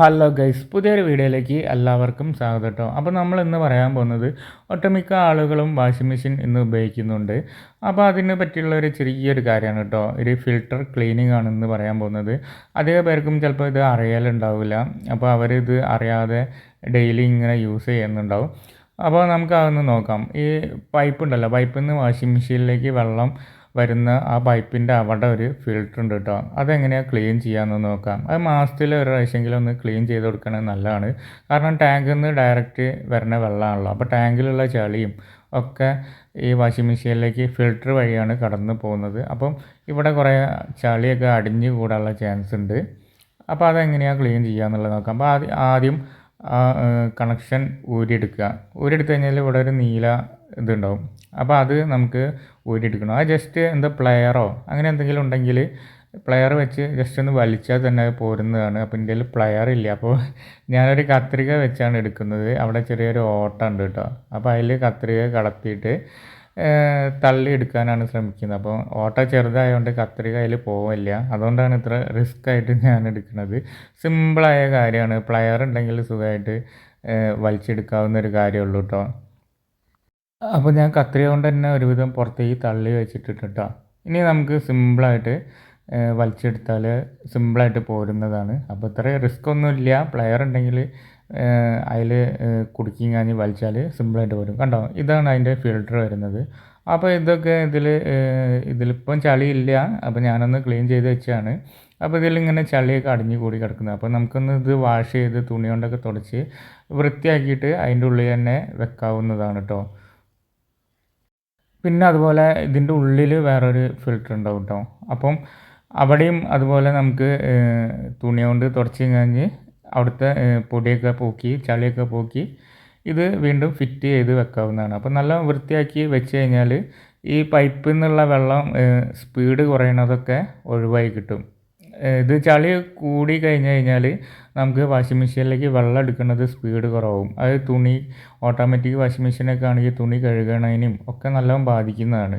Hello guys പുതിയൊരു വീഡിയോയിലേക്ക് എല്ലാവർക്കും സ്വാഗതം കേട്ടോ അപ്പോൾ നമ്മൾ ഇന്ന് പറയാൻ പോകുന്നത് ഒട്ടുമിക്ക ആളുകളും വാഷിംഗ് മെഷീൻ ഇന്ന് ഉപയോഗിക്കുന്നുണ്ട്. അപ്പോൾ അതിനെ പറ്റിയുള്ള ഒരു ചെറിയൊരു കാര്യമാണ് കേട്ടോ ഒരു ഫിൽട്ടർ ക്ലീനിങ് ആണ് ഇന്ന് പറയാൻ പോകുന്നത്. അധിക പേർക്കും ചിലപ്പോൾ ഇത് അറിയാലുണ്ടാവില്ല. അപ്പോൾ അവരിത് അറിയാതെ ഡെയിലി ഇങ്ങനെ യൂസ് ചെയ്യുന്നുണ്ടാവും. അപ്പോൾ നമുക്ക് അതൊന്ന് നോക്കാം. ഈ പൈപ്പ് ഉണ്ടല്ലോ പൈപ്പിൽ നിന്ന് വാഷിംഗ് മെഷീനിലേക്ക് വെള്ളം വരുന്ന ആ പൈപ്പിന്റെ അവിടെ ഒരു ഫിൽറ്റർ ഉണ്ട് കേട്ടോ അതെങ്ങനെയാണ് ക്ലീൻ ചെയ്യാമെന്ന് നോക്കാം. അത് മാസത്തിൽ ഒരു പ്രാവശ്യമെങ്കിലും ഒന്ന് ക്ലീൻ ചെയ്ത് കൊടുക്കണത് നല്ലതാണ്. കാരണം ടാങ്കിൽ നിന്ന് ഡയറക്റ്റ് വരുന്ന വെള്ളമാണല്ലോ. അപ്പോൾ ടാങ്കിലുള്ള ചളിയും ഒക്കെ ഈ വാഷിംഗ് മെഷീനിലേക്ക് ഫിൽറ്റർ വഴിയാണ് കടന്നു പോകുന്നത്. അപ്പം ഇവിടെ കുറേ ചളിയൊക്കെ അടിഞ്ഞു കൂടാനുള്ള ചാൻസ് ഉണ്ട്. അപ്പോൾ അതെങ്ങനെയാണ് ക്ലീൻ ചെയ്യുക എന്നുള്ളത് നോക്കാം. അപ്പോൾ ആദ്യം കണക്ഷൻ ഊരിയെടുക്കുക. ഊരിയെടുത്ത് കഴിഞ്ഞാൽ ഇവിടെ ഒരു നീല ഇതുണ്ടാവും. അപ്പോൾ അത് നമുക്ക് ഊരിയെടുക്കണം. ആ ജസ്റ്റ് എന്താ പ്ലെയറോ അങ്ങനെ എന്തെങ്കിലും ഉണ്ടെങ്കിൽ പ്ലെയർ വെച്ച് ജസ്റ്റ് ഒന്ന് വലിച്ചാൽ തന്നെ അത് പോരുന്നതാണ്. അപ്പോൾ കയ്യിൽ പ്ലെയർ ഇല്ല. അപ്പോൾ ഞാനൊരു കത്രിക വെച്ചാണ് എടുക്കുന്നത്. അവിടെ ചെറിയൊരു ഓട്ട ഉണ്ട് കേട്ടോ. അപ്പോൾ അതിൽ കത്രിക കടത്തിയിട്ട് തള്ളി എടുക്കാനാണ് ശ്രമിക്കുന്നത്. അപ്പോൾ ഓട്ട ചെറുതായതുകൊണ്ട് കത്രിക അതിൽ പോവില്ല അതുകൊണ്ടാണ് ഇത്ര റിസ്ക് ആയിട്ട് ഞാൻ എടുക്കുന്നത്. സിമ്പിളായ കാര്യമാണ്. പ്ലെയർ ഉണ്ടെങ്കിൽ സുഖമായിട്ട് വലിച്ചെടുക്കാവുന്ന ഒരു കാര്യമുള്ളൂ കേട്ടോ. അപ്പോൾ ഞാൻ കത്രിക കൊണ്ട് തന്നെ ഒരുവിധം പുറത്തേക്ക് തള്ളി വെച്ചിട്ടിട്ട് കേട്ടോ ഇനി നമുക്ക് സിമ്പിളായിട്ട് വലിച്ചെടുത്താൽ സിമ്പിളായിട്ട് പോരുന്നതാണ്. അപ്പോൾ ഇത്ര റിസ്ക് ഒന്നുമില്ല പ്ലെയർ ഉണ്ടെങ്കിൽ അതിൽ കുടുക്കി കാഞ്ഞ് വലിച്ചാൽ സിമ്പിളായിട്ട് വരും കണ്ടോ? ഇതാണ് അതിന്റെ ഫിൽട്ടർ വരുന്നത്. അപ്പോൾ ഇതൊക്കെ ഇതിൽ ഇതിലിപ്പം ചളിയില്ല അപ്പോൾ ഞാനൊന്ന് ക്ലീൻ ചെയ്ത് വെച്ചാണ്. അപ്പോൾ ഇതിലിങ്ങനെ ചളിയൊക്കെ അടിഞ്ഞു കൂടി കിടക്കുന്നത് അപ്പോൾ നമുക്കൊന്ന് ഇത് വാഷ് ചെയ്ത് തുണി കൊണ്ടൊക്കെ തുടച്ച് വൃത്തിയാക്കിയിട്ട് അതിന്റെ ഉള്ളിൽ തന്നെ വെക്കാവുന്നതാണ് കേട്ടോ പിന്നെ അതുപോലെ ഇതിന്റെ ഉള്ളിൽ വേറൊരു ഫിൽറ്റർ ഉണ്ടാവും കേട്ടോ അപ്പം അവിടെയും അതുപോലെ നമുക്ക് തുണി കൊണ്ട് തുടച്ച് കഴിഞ്ഞ് അവിടുത്തെ പൊടിയൊക്കെ പോക്കി ചളിയൊക്കെ പോക്കി ഇത് വീണ്ടും ഫിറ്റ് ചെയ്ത് വെക്കാവുന്നതാണ്. അപ്പോൾ നല്ല വൃത്തിയാക്കി വെച്ച് കഴിഞ്ഞാൽ ഈ പൈപ്പിൽ നിന്നുള്ള വെള്ളം സ്പീഡ് കുറയണതൊക്കെ ഒഴിവായി കിട്ടും. ഇത് ചളി കൂടി കഴിഞ്ഞ് കഴിഞ്ഞാൽ നമുക്ക് വാഷിംഗ് മെഷീനിലേക്ക് വെള്ളം എടുക്കുന്നത് സ്പീഡ് കുറവും. അത് തുണി ഓട്ടോമാറ്റിക് വാഷിംഗ് മെഷീനൊക്കെ ആണെങ്കിൽ തുണി കഴുകണതിനും ഒക്കെ നല്ലോണം ബാധിക്കുന്നതാണ്.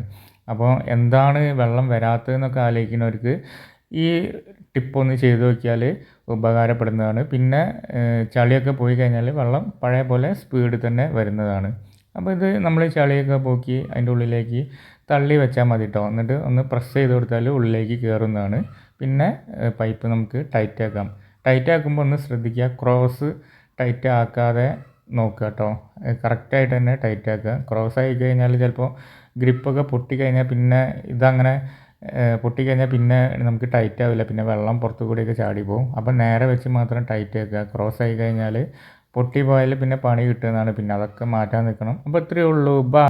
അപ്പോൾ എന്താണ് വെള്ളം വരാത്തതെന്നൊക്കെ ആലോചിക്കുന്നവർക്ക് ഈ ടിപ്പ് ഒന്ന് ചെയ്തു നോക്കിയാൽ ഉപകാരപ്പെടുന്നതാണ്. പിന്നെ ചളിയൊക്കെ പോയി കഴിഞ്ഞാൽ വെള്ളം പഴയ പോലെ സ്പീഡ് തന്നെ വരുന്നതാണ്. അപ്പോൾ ഇത് നമ്മൾ ചളിയൊക്കെ പോക്കി അതിന്റെ ഉള്ളിലേക്ക് തള്ളി വെച്ചാൽ മതി കേട്ടോ എന്നിട്ട് ഒന്ന് പ്രസ് ചെയ്ത് കൊടുത്താൽ ഉള്ളിലേക്ക് കയറുന്നതാണ് പിന്നെ പൈപ്പ് നമുക്ക് ടൈറ്റ് ആക്കാം. ടൈറ്റ് ആക്കുമ്പോൾ ഒന്ന് ശ്രദ്ധിക്കുക. ക്രോസ് ടൈറ്റ് ആക്കാതെ നോക്കുക കേട്ടോ കറക്റ്റായിട്ട് തന്നെ ടൈറ്റ് ആക്കുക. ക്രോസ് ആയി കഴിഞ്ഞാൽ ചിലപ്പോൾ ഗ്രിപ്പൊക്കെ പൊട്ടിക്കഴിഞ്ഞാൽ പിന്നെ ഇതങ്ങനെ പൊട്ടിക്കഴിഞ്ഞാൽ പിന്നെ നമുക്ക് ടൈറ്റ് ആവില്ല. പിന്നെ വെള്ളം പുറത്തു കൂടിയൊക്കെ ചാടി പോകും. അപ്പം നേരെ വെച്ച് മാത്രം ടൈറ്റ് ആക്കുക. ക്രോസ് ആയി കഴിഞ്ഞാൽ പൊട്ടി പോയാൽ പിന്നെ പണി കിട്ടുന്നതാണ്. പിന്നെ അതൊക്കെ മാറ്റാൻ നിൽക്കണം അപ്പോൾ ഇത്രയേ ഉള്ളൂ. ബാ